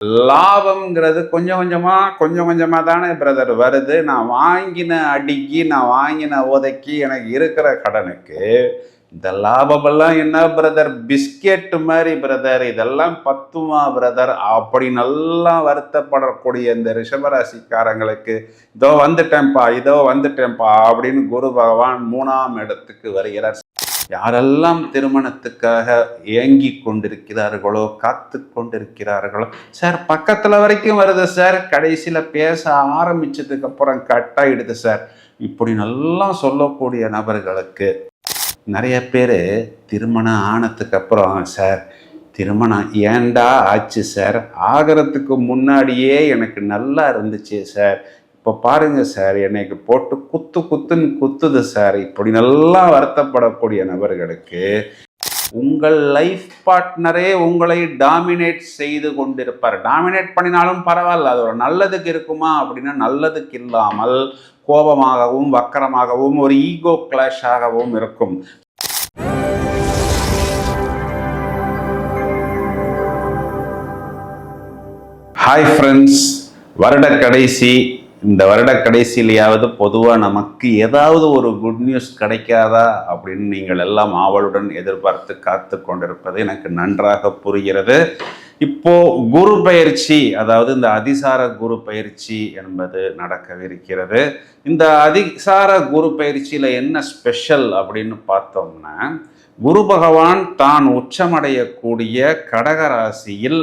லாபம்ங்கிறது கொஞ்சம் கொஞ்சமா கொஞ்சம் கொஞ்சமா தானே பிரதர் வருது. நான் வாங்கின அடிக்கு நான் வாங்கின உதைக்கு எனக்கு இருக்கிற கடனுக்கு இந்த லாபமெல்லாம் என்ன பிரதர் பிஸ்கெட் மாதிரி பிரதர் இதெல்லாம் பத்துமா பிரதர் அப்படி நல்லா வருத்தப்படக்கூடிய இந்த ரிஷபராசிக்காரங்களுக்கு இதோ வந்துட்டேன்ப்பா இதோ வந்துட்டேன்ப்பா அப்படின்னு குரு பகவான் மூணாம் இடத்துக்கு வருகிறார். யாரெல்லாம் திருமணத்துக்காக ஏங்கி கொண்டிருக்கிறார்களோ காத்து கொண்டிருக்கிறார்களோ சார் பக்கத்துல வரைக்கும் வருது சார். கடைசியில பேச ஆரம்பிச்சதுக்கு அப்புறம் கட் ஆயிடுது சார். இப்படி நல்லா சொல்லக்கூடிய நபர்களுக்கு நிறைய பேர் திருமணம் ஆனதுக்கு அப்புறம் சார் திருமணம் ஏன்டா ஆச்சு சார்? ஆகிறதுக்கு முன்னாடியே எனக்கு நல்லா இருந்துச்சு சார். இப்போ பாருங்கள் சார் என்னைக்கு போட்டு குத்து குத்துன்னு குத்துது சார். இப்படி நல்லா வருத்தப்படக்கூடிய நபர்களுக்கு உங்கள் லைஃப் பார்ட்னரே உங்களை டாமினேட் செய்து கொண்டிருப்பார். டாமினேட் பண்ணினாலும் பரவாயில்ல அது ஒரு நல்லதுக்கு இருக்குமா அப்படின்னா நல்லதுக்கு இல்லாமல் கோபமாகவும் வக்கரமாகவும் ஒரு ஈகோ கிளாஷாகவும் இருக்கும். ஹாய் ஃப்ரெண்ட்ஸ் வருட கடைசி இந்த வருட கடைசியிலேயாவது பொதுவாக நமக்கு ஏதாவது ஒரு குட் நியூஸ் கிடைக்காதா அப்படின்னு நீங்கள் எல்லாம் ஆவலுடன் எதிர்பார்த்து காத்து கொண்டிருப்பது எனக்கு நன்றாக புரிகிறது. இப்போ குரு பயிற்சி அதாவது இந்த அதிசார குரு பயிற்சி என்பது நடக்கவிருக்கிறது. இந்த அதிசார குரு பயிற்சியில் என்ன ஸ்பெஷல் அப்படின்னு பார்த்தோம்னா குரு பகவான் தான் உச்சமடையக்கூடிய கடகராசியில்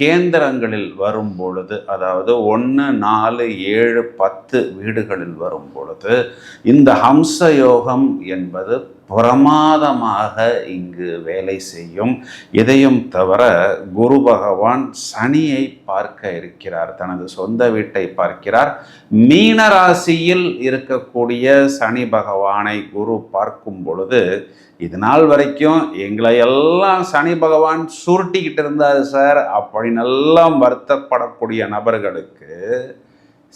கேந்திரங்களில் வரும் பொழுது அதாவது ஒன்று நாலு ஏழு பத்து வீடுகளில் வரும் பொழுது இந்த ஹம்ச யோகம் என்பது பிரமாதமாக இங்கு வேலை செய்யும். இதையும் தவிர குரு பகவான் சனியை பார்க்க இருக்கிறார். தனது சொந்த வீட்டை பார்க்கிறார். மீன ராசியில் இருக்கக்கூடிய சனி பகவானை குரு பார்க்கும் பொழுது இது நாள் வரைக்கும் எங்களை எல்லாம் சனி பகவான் சுருட்டிக்கிட்டு இருந்தார் சார் அப்படின்னு வருத்தப்படக்கூடிய நபர்களுக்கு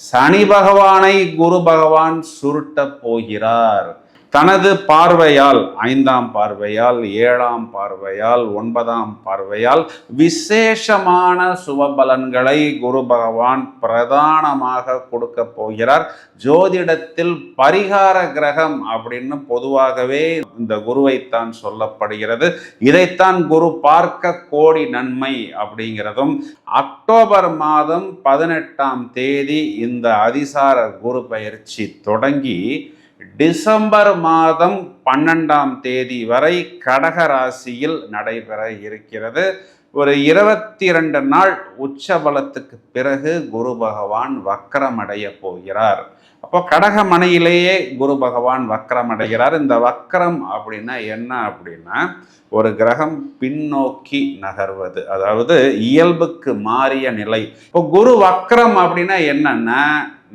சனி பகவானை குரு பகவான் சுருட்டப் போகிறார். தனது பார்வையால் ஐந்தாம் பார்வையால் ஏழாம் பார்வையால் ஒன்பதாம் பார்வையால் விசேஷமான சுபபலன்களை குரு பகவான் பிரதானமாக கொடுக்க போகிறார். ஜோதிடத்தில் பரிகார கிரகம் அப்படின்னு பொதுவாகவே இந்த குருவைத்தான் சொல்லப்படுகிறது. இதைத்தான் குரு பார்க்க கோடி நன்மை அப்படிங்கிறதும் அக்டோபர் மாதம் பதினெட்டாம் தேதி இந்த அதிசார குரு பயிற்சி தொடங்கி டிசம்பர் மாதம் பன்னெண்டாம் தேதி வரை கடக ராசியில் நடைபெற இருக்கிறது. ஒரு இருபத்தி ரெண்டு நாள் உச்சபலத்துக்கு பிறகு குரு பகவான் வக்கரமடைய போகிறார். அப்போ கடகமனையிலேயே குரு பகவான் வக்கரம் அடைகிறார். இந்த வக்கரம் அப்படின்னா என்ன அப்படின்னா ஒரு கிரகம் பின்னோக்கி நகர்வது. அதாவது இயல்புக்கு மாறிய நிலை. இப்போ குரு வக்கரம் அப்படின்னா என்னன்னா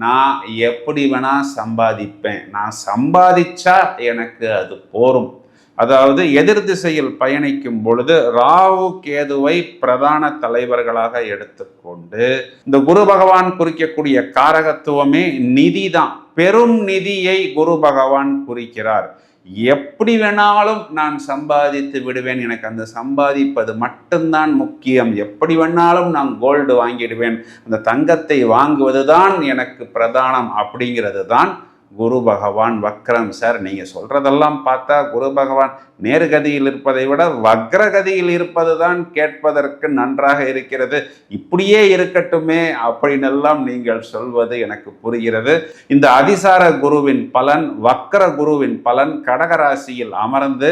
நான் எப்படி வேணா சம்பாதிப்பேன். நான் சம்பாதிச்சா எனக்கு அது போரும். அதாவது எதிர் திசையில் பயணிக்கும் பொழுது ராகு கேதுவை பிரதான தலைவர்களாக எடுத்துக்கொண்டு இந்த குரு பகவான் குறிக்கக்கூடிய காரகத்துவமே நிதி தான் பெரும் நிதியை குரு பகவான் குறிக்கிறார். எப்படி வேணாலும் நான் சம்பாதித்து விடுவேன். எனக்கு அந்த சம்பாதிப்பது மட்டும்தான் முக்கியம். எப்படி வேணாலும் நான் கோல்டு வாங்கிடுவேன். அந்த தங்கத்தை வாங்குவது தான் எனக்கு பிரதானம் அப்படிங்கிறது தான் குரு பகவான் வக்ரம் சார். நீங்கள் சொல்கிறதெல்லாம் பார்த்தா குரு பகவான் நேர்கதியில் இருப்பதை விட வக்ரகதியில் இருப்பது தான் கேட்பதற்கு நன்றாக இருக்கிறது. இப்படியே இருக்கட்டுமே அப்படின்னெல்லாம் நீங்கள் சொல்வது எனக்கு புரிகிறது. இந்த அதிசார குருவின் பலன் வக்ர குருவின் பலன் கடகராசியில் அமர்ந்து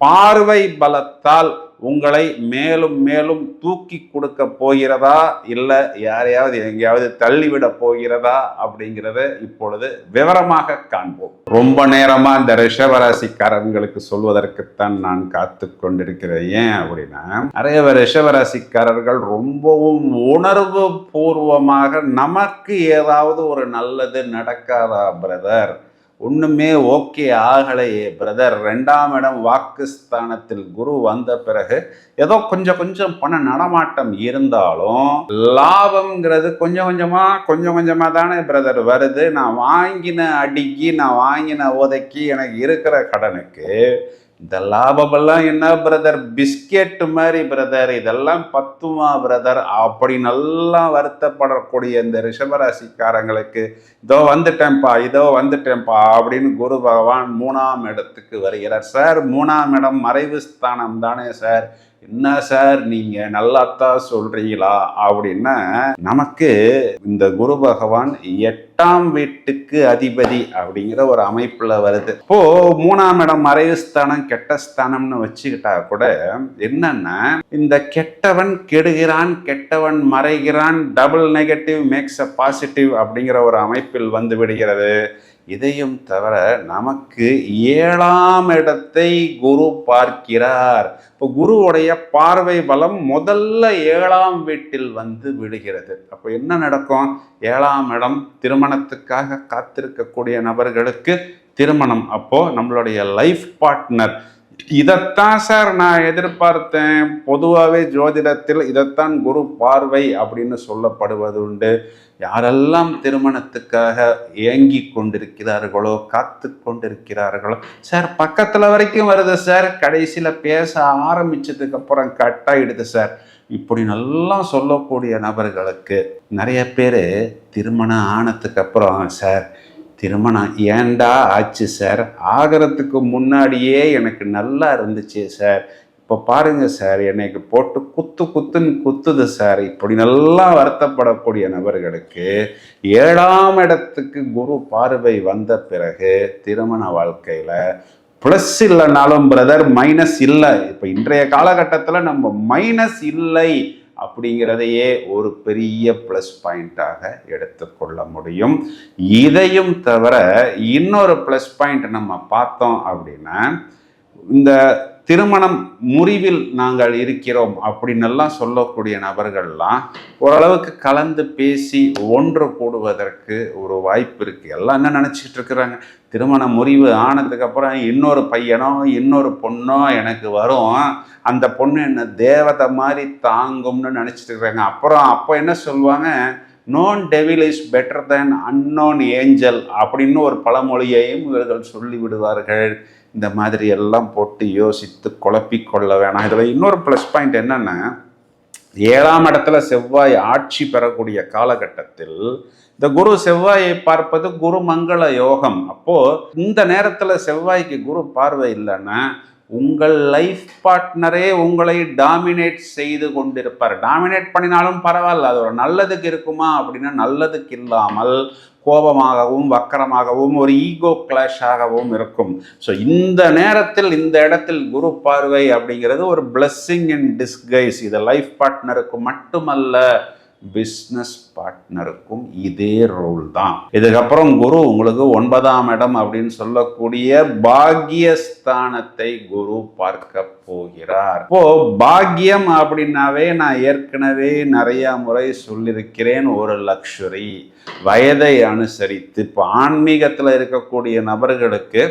பார்வை பலத்தால் உங்களை மேலும் மேலும் தூக்கி கொடுக்க போகிறதா இல்லை யாரையாவது எங்கேயாவது தள்ளிவிட போகிறதா அப்படிங்கிறத இப்பொழுது விவரமாக காண்போம். ரொம்ப நேரமாக இந்த ரிஷவராசிக்காரர்களுக்கு சொல்வதற்குத்தான் நான் காத்து கொண்டிருக்கிறேன். ஏன் அப்படின்னா நிறைய ரிஷவராசிக்காரர்கள் ரொம்பவும் உணர்வு பூர்வமாக நமக்கு ஏதாவது ஒரு நல்லது நடக்காதா பிரதர் ஒன்றுமே ஓகே ஆகலையே பிரதர் ரெண்டாம் இடம் வாக்குஸ்தானத்தில் குரு வந்த பிறகு ஏதோ கொஞ்சம் கொஞ்சம் பண நடமாட்டம் இருந்தாலும் லாபம்ங்கிறது கொஞ்சம் கொஞ்சமாக கொஞ்சம் கொஞ்சமாக தானே பிரதர் வருது. நான் வாங்கின அடிக்கு நான் வாங்கின உதைக்கு எனக்கு இருக்கிற கடனுக்கு இந்த லாபமெல்லாம் என்ன பிரதர் பிஸ்கெட் மாதிரி பிரதர் இதெல்லாம் பத்துமா பிரதர் அப்படி நல்லா வருத்தப்படக்கூடிய இந்த ரிஷபராசிக்காரங்களுக்கு இதோ வந்துட்டேன்ப்பா இதோ வந்துட்டேன்ப்பா அப்படின்னு குரு பகவான் மூணாம் இடத்துக்கு வருகிறார். சார் மூணாம் இடம் மறைவு ஸ்தானம் தானே சார்? என்ன சார் நீங்க நல்லாத்தான் சொல்றீங்களா அப்படின்னா நமக்கு இந்த குரு பகவான் எட்டாம் வீட்டுக்கு அதிபதி அப்படிங்கிற ஒரு அமைப்புல வருது. இப்போ மூணாம் இடம் மறைவு ஸ்தானம் கெட்ட ஸ்தானம்னு வச்சுக்கிட்டா கூட என்னன்னா இந்த கெட்டவன் கெடுகிறான் கெட்டவன் மறைகிறான் double negative makes a positive அப்படிங்கிற ஒரு அமைப்பில் வந்து விடுகிறது. இதையும் தவிர நமக்கு ஏழாம் இடத்தை குரு பார்க்கிறார். இப்போ குருவுடைய பார்வை பலம் முதல்ல ஏழாம் வீட்டில் வந்து விடுகிறது. அப்போ என்ன நடக்கும்? ஏழாம் இடம் திருமணத்துக்காக காத்திருக்கக்கூடிய நபர்களுக்கு திருமணம். அப்போ நம்மளுடைய லைஃப் பார்ட்னர் இதைத்தான் சார் நான் எதிர்பார்த்தேன். பொதுவாகவே ஜோதிடத்தில் இதைத்தான் குரு பார்வை அப்படின்னு சொல்லப்படுவது உண்டு. யாரெல்லாம் திருமணத்துக்காக ஏங்கி கொண்டிருக்கிறார்களோ காத்து கொண்டிருக்கிறார்களோ சார் பக்கத்தில் வரைக்கும் வருது சார். கடைசியில் பேச ஆரம்பித்ததுக்கு அப்புறம் கட்டாயிடுது சார். இப்படி நல்லா சொல்லக்கூடிய நபர்களுக்கு நிறைய பேர் திருமணம் ஆனதுக்கு அப்புறம் சார் திருமணம். ஏண்டா ஆச்சு சார் ஆகிறதுக்கு முன்னாடியே எனக்கு நல்லா இருந்துச்சு சார் இப்போ பாருங்கள் சார் என்னைக்கு போட்டு குத்து குத்துன்னு குத்துது சார் இப்படி நல்லா வருத்தப்படக்கூடிய நபர்களுக்கு ஏழாம் இடத்துக்கு குரு பார்வை வந்த பிறகு திருமண வாழ்க்கையில் ப்ளஸ் இல்லைனாலும் பிரதர் மைனஸ் இல்லை. இப்போ இன்றைய காலகட்டத்தில் நம்ம மைனஸ் இல்லை. அப்படிங்கிறதையே ஒரு பெரிய ப்ளஸ் பாயிண்டாக எடுத்துக்கொள்ள முடியும். இதையும் தவிர இன்னொரு ப்ளஸ் பாயிண்ட் நம்ம பார்த்தோம் அப்படின்னா இந்த திருமணம் முறிவில் நாங்கள் இருக்கிறோம் அப்படின்னெல்லாம் சொல்லக்கூடிய நபர்கள்லாம் ஓரளவுக்கு கலந்து பேசி ஒன்று கூடுவதற்கு ஒரு வாய்ப்பு இருக்குது எல்லாம் என்ன நினச்சிட்டு இருக்கிறாங்க? திருமண முறிவு ஆனதுக்கப்புறம் இன்னொரு பையனோ இன்னொரு பொண்ணோ எனக்கு வரும். அந்த பொண்ணு என்ன தேவதை மாதிரி தாங்கும்னு நினச்சிட்டு இருக்கிறாங்க அப்புறம் அப்போ என்ன சொல்லுவாங்க? Known devil is better than unknown angel அப்படின்னு ஒரு பழமொழியையும் இவர்கள் சொல்லிவிடுவார்கள். இந்த மாதிரி எல்லாம் போட்டு யோசித்து குழப்பிக்கொள்ள வேணாம். இதில் இன்னொரு ப்ளஸ் பாயிண்ட் என்னென்னா ஏழாம் இடத்துல செவ்வாய் ஆட்சி பெறக்கூடிய காலகட்டத்தில் இந்த குரு செவ்வாயை பார்ப்பது குரு மங்கள யோகம். அப்போது இந்த நேரத்தில் செவ்வாய்க்கு குரு பார்வை இல்லைன்னா உங்கள் லைஃப் பார்ட்னரே உங்களை டாமினேட் செய்து கொண்டிருப்பார். டாமினேட் பண்ணினாலும் பரவாயில்ல அது ஒரு நல்லதுக்கு இருக்குமா அப்படின்னா நல்லதுக்கு இல்லாமல் கோபமாகவும் வக்கரமாகவும் ஒரு ஈகோ கிளாஷாகவும் இருக்கும். ஸோ இந்த நேரத்தில் இந்த இடத்தில் குரு பார்வை அப்படிங்கிறது ஒரு பிளஸ்ஸிங் இன் டிஸ்கைஸ் இது லைஃப் பார்ட்னருக்கு மட்டுமல்ல பிஸ்னஸ் பார்ட்னருக்கும் இதே ரோல் தான். இதுக்கப்புறம் குரு உங்களுக்கு ஒன்பதாம் இடம் அப்படின்னு சொல்லக்கூடிய பாக்யஸ்தானத்தை குரு பார்க்க போகிறார். இப்போ பாக்யம் அப்படின்னாவே நான் ஏற்கனவே நிறைய முறை சொல்லியிருக்கிறேன் ஒரு லக்ஷுரி வயதை அனுசரித்து இப்போ ஆன்மீகத்தில் இருக்கக்கூடிய நபர்களுக்கு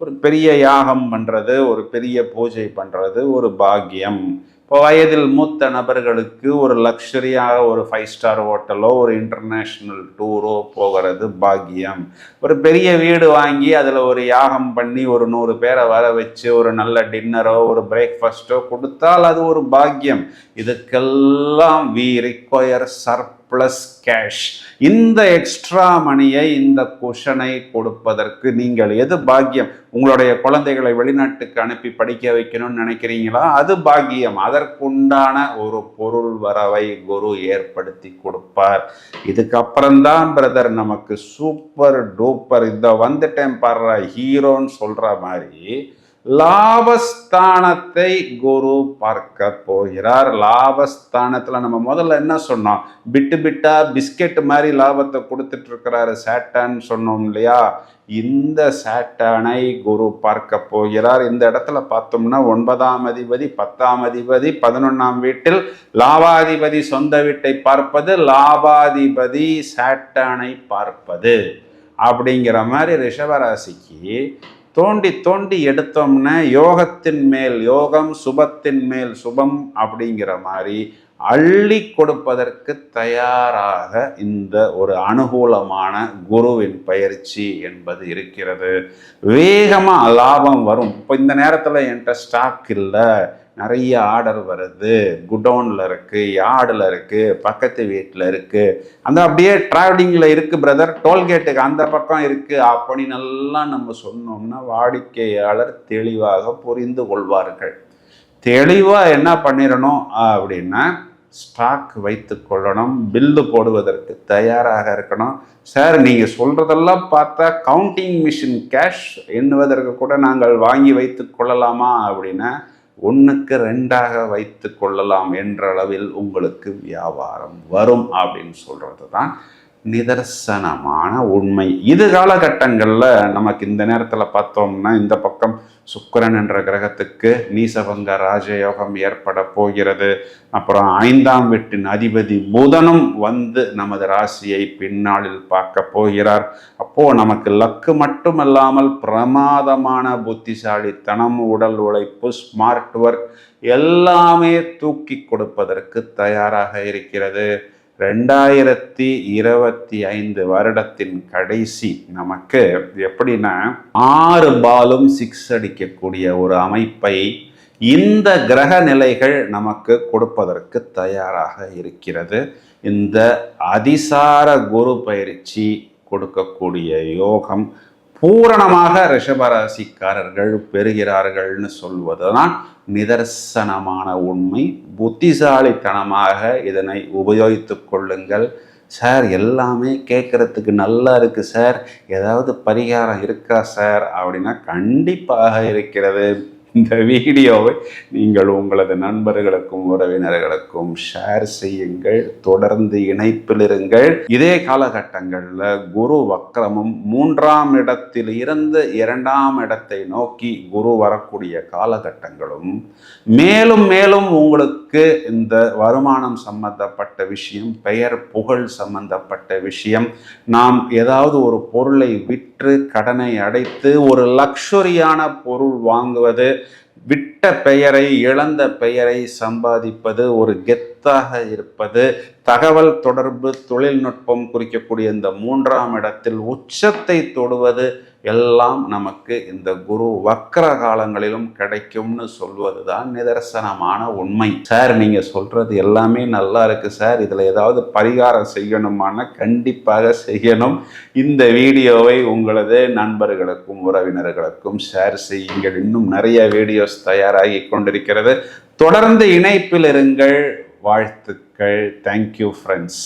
ஒரு பெரிய யாகம் பண்ணுறது ஒரு பெரிய பூஜை பண்ணுறது ஒரு பாக்கியம் இப்போ வயதில் மூத்த நபர்களுக்கு ஒரு லக்ஸரியாக ஒரு ஃபைவ் ஸ்டார் ஹோட்டலோ ஒரு இன்டர்நேஷ்னல் டூரோ போகிறது பாக்கியம். ஒரு பெரிய வீடு வாங்கி அதில் ஒரு யாகம் பண்ணி ஒரு நூறு பேரை வர வச்சு ஒரு நல்ல டின்னரோ ஒரு பிரேக்ஃபாஸ்ட்டோ கொடுத்தால் அது ஒரு பாக்கியம். இதுக்கெல்லாம் we require surplus cash இந்த எக்ஸ்ட்ரா மணியை இந்த குஷனை கொடுப்பதற்கு நீங்கள் எது பாக்கியம்? உங்களுடைய குழந்தைகளை வெளிநாட்டுக்கு அனுப்பி படிக்க வைக்கணும்னு நினைக்கிறீங்களா? அது பாக்கியம். அதற்குண்டான ஒரு பொருள் வரவை குரு ஏற்படுத்தி கொடுப்பார். இதுக்கப்புறம்தான் பிரதர் நமக்கு சூப்பர் டூப்பர் இந்த வந்துட்டேன் பாடுற ஹீரோன்னு சொல்கிற மாதிரி லாபஸ்தானத்தை குரு பார்க்க போகிறார். லாபஸ்தானத்தில் நம்ம முதல்ல என்ன சொன்னோம்? பிட்டு பிட்டா பிஸ்கெட் மாதிரி லாபத்தை கொடுத்துட்டு இருக்கிறாரு சேட்டான்னு சொன்னோம் இல்லையா? இந்த சேட்டானை குரு பார்க்க போகிறார். இந்த இடத்துல பார்த்தோம்னா ஒன்பதாம் அதிபதி பத்தாம் அதிபதி பதினொன்றாம் வீட்டில் லாபாதிபதி சொந்த வீட்டை பார்ப்பது லாபாதிபதி சேட்டானை பார்ப்பது அப்படிங்கிற மாதிரி ரிஷபராசிக்கு தோண்டி தோண்டி எடுத்தோம்னா யோகத்தின் மேல் யோகம் சுபத்தின் மேல் சுபம் அப்படிங்கிற மாதிரி அள்ளி கொடுப்பதற்கு தயாராக இந்த ஒரு அனுகூலமான குருவின் பயிற்சி என்பது இருக்கிறது. வேகமாக லாபம் வரும். இப்போ இந்த நேரத்தில் என்கிட்ட ஸ்டாக் இல்லை. நிறைய ஆர்டர் வருது. குடோனில் இருக்குது யார்டில் இருக்குது பக்கத்து வீட்டில் இருக்குது அந்த அப்படியே ட்ராவலிங்கில் இருக்குது பிரதர் டோல்கேட்டுக்கு அந்த பக்கம் இருக்குது அப்படின்னு எல்லாம் நம்ம சொன்னோம்னா வாடிக்கையாளர் தெளிவாக புரிந்து கொள்வார்கள். தெளிவாக என்ன பண்ணிடணும் அப்படின்னா ஸ்டாக் வைத்து கொள்ளணும் பில்லு போடுவதற்கு தயாராக இருக்கணும். சார் நீங்கள் சொல்கிறதெல்லாம் பார்த்தா கவுண்டிங் மிஷின் கேஷ் எண்ணுவதற்கு கூட நாங்கள் வாங்கி வைத்து கொள்ளலாமா அப்படின்னா ஒன்றுக்கு ரெண்டாக வைத்து கொள்ளலாம் என்ற அளவில் உங்களுக்கு வியாபாரம் வரும் அப்படின்னு சொல்கிறது தான் நிதர்சனமான உண்மை. இது காலகட்டங்களில் நமக்கு இந்த நேரத்தில் பார்த்தோம்னா இந்த பக்கம் சுக்கரன் என்ற கிரகத்துக்கு நீசபங்க ராஜயோகம் ஏற்பட போகிறது. அப்புறம் ஐந்தாம் வீட்டின் அதிபதி புதனும் வந்து நமது ராசியை பின்னாளில் பார்க்க போகிறார். அப்போ நமக்கு லக்கு மட்டுமல்லாமல் பிரமாதமான புத்திசாலித்தனம் உடல் உழைப்பு ஸ்மார்ட் ஒர்க் எல்லாமே தூக்கி கொடுப்பதற்கு தயாராக இருக்கிறது. ரெண்டாயிரத்தி இருபத்தி ஐந்து வருடத்தின் கடைசி நமக்கு எப்படின்னா ஆறு பாலும் சிக்ஸ் அடிக்கக்கூடிய ஒரு அமைப்பை இந்த கிரக நிலைகள் நமக்கு கொடுப்பதற்கு தயாராக இருக்கிறது. இந்த அதிசார குரு பயிற்சி கொடுக்கக்கூடிய யோகம் பூரணமாக ரிஷபராசிக்காரர்கள் பெறுகிறார்கள்னு சொல்வதுதான் நிதர்சனமான உண்மை. புத்திசாலித்தனமாக இதனை உபயோகித்துக் கொள்ளுங்கள். சார் எல்லாமே கேட்குறதுக்கு நல்லா இருக்குது சார். ஏதாவது பரிகாரம் இருக்கா சார்? அப்படின்னா கண்டிப்பாக இருக்கிறது. இந்த வீடியோவை நீங்கள் உங்களது நண்பர்களுக்கும் உறவினர்களுக்கும் ஷேர் செய்யுங்கள் தொடர்ந்து இணைப்பில் இருங்கள். இதே காலகட்டங்களில் குரு வக்கரமும் மூன்றாம் இடத்தில் இருந்து இரண்டாம் இடத்தை நோக்கி குரு வரக்கூடிய காலகட்டங்களும் மேலும் மேலும் உங்களுக்கு இந்த வருமானம் சம்பந்தப்பட்ட விஷயம் பெயர் புகழ் சம்பந்தப்பட்ட விஷயம் நாம் ஏதாவது ஒரு பொருளை விற்று கடனை அடைத்து ஒரு லக்ஷரியான பொருள் வாங்குவது விட்ட பெயரை இழந்த பெயரை சம்பாதிப்பது ஒரு கெத்தாக இருப்பது தகவல் தொடர்பு தொழில்நுட்பம் குறிக்கக்கூடிய இந்த மூன்றாம் இடத்தில் உச்சத்தை தொடுவது எல்லாம் நமக்கு இந்த குரு வக்கர காலங்களிலும் கிடைக்கும்னு சொல்வது தான் நிதர்சனமான உண்மை. சார் நீங்க சொல்றது எல்லாமே நல்லா இருக்கு சார். இதுல ஏதாவது பரிகாரம் செய்யணுமான கண்டிப்பாக செய்யணும். இந்த வீடியோவை உங்களது நண்பர்களுக்கும் உறவினர்களுக்கும் ஷேர் செய்யுங்கள். இன்னும் நிறைய வீடியோஸ் தயாராகி கொண்டிருக்கிறது. தொடர்ந்து இணைப்பில் இருங்கள். வாழ்த்துக்கள். Thank you friends